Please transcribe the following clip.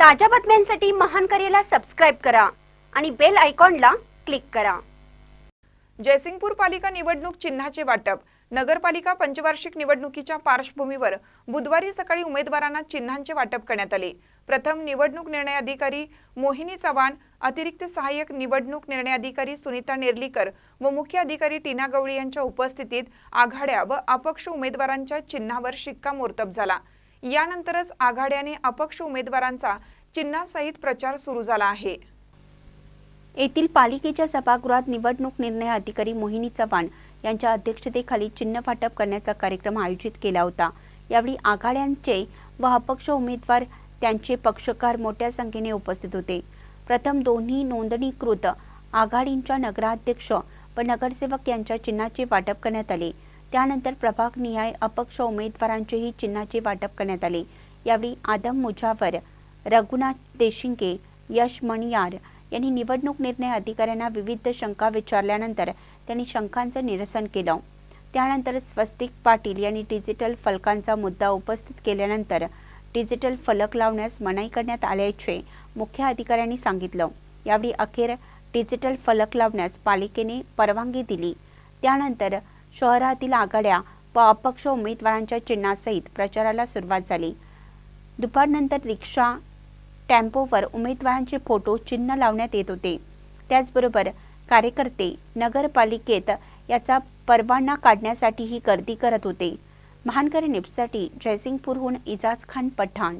ताज्या बातम्यांसाठी महान करेला सबस्क्राईब करा आणि बेल आयकॉनला क्लिक करा. जयसिंगपूर पालिका निवडणूक चिन्हाचे वाटप. नगरपालिका पंचवार्षिक निवडणुकीच्या पार्श्वभूमीवर बुधवारी सकाळी उमेदवारांना चिन्हांचे वाटप करण्यात आले. प्रथम निवडणूक निर्णय अधिकारी मोहिनी चव्हाण अतिरिक्त सहाय्यक निवडणूक निर्णय अधिकारी सुनीता नेर्लीकर व मुख्य अधिकारी टीना गवळी यांच्या उपस्थितीत आघाड्या व अपक्ष उमेदवारांच्या चिन्हावर शिक्कामोर्तब झाला. यानंतरच आघाड्याने अपक्ष उमेदवारांचा चिन्हासहित प्रचार सुरू झाला आहे. येथील पालिकेच्या सभागृहात निवडणूक निर्णय अधिकारी मोहिनी चव्हाण यांच्या अध्यक्षतेखाली चिन्ह वाटप करण्याचा कार्यक्रम आयोजित केला होता. यावेळी आघाड्यांचे व अपक्ष उमेदवार त्यांचे पक्षकार मोठ्या संख्येने उपस्थित होते. प्रथम दोन्ही नोंदणीकृत आघाडींच्या नगराध्यक्ष व नगरसेवक यांच्या चिन्हाचे वाटप करण्यात आले. त्यानंतर प्रभागनिहाय अपक्ष उमेदवारांचेही चिन्हाचे वाटप करण्यात आले. यावेळी आदम मुजावर रघुनाथ देशिंगे यश मणियार यांनी निवडणूक निर्णय अधिकाऱ्यांना विविध शंका विचारल्यानंतर त्यांनी शंकांचं निरसन केलं. त्यानंतर स्वस्तिक पाटील यांनी डिजिटल फलकांचा मुद्दा उपस्थित केल्यानंतर डिजिटल फलक लावण्यास मनाई करण्यात आल्याचे मुख्य अधिकाऱ्यांनी सांगितलं. यावेळी अखेर डिजिटल फलक लावण्यास पालिकेने परवानगी दिली. त्यानंतर शहरातील आघाड्या व अपक्ष उमेदवारांच्या चिन्हासहित प्रचाराला सुरुवात झाली. दुपारनंतर रिक्षा टेम्पोवर उमेदवारांचे फोटो चिन्ह लावण्यात येत होते. त्याचबरोबर कार्यकर्ते नगरपालिकेत याचा परवाना काढण्यासाठीही गर्दी करत होते. महानगर निपसाठी जयसिंगपूरहून इजाज खान पठाण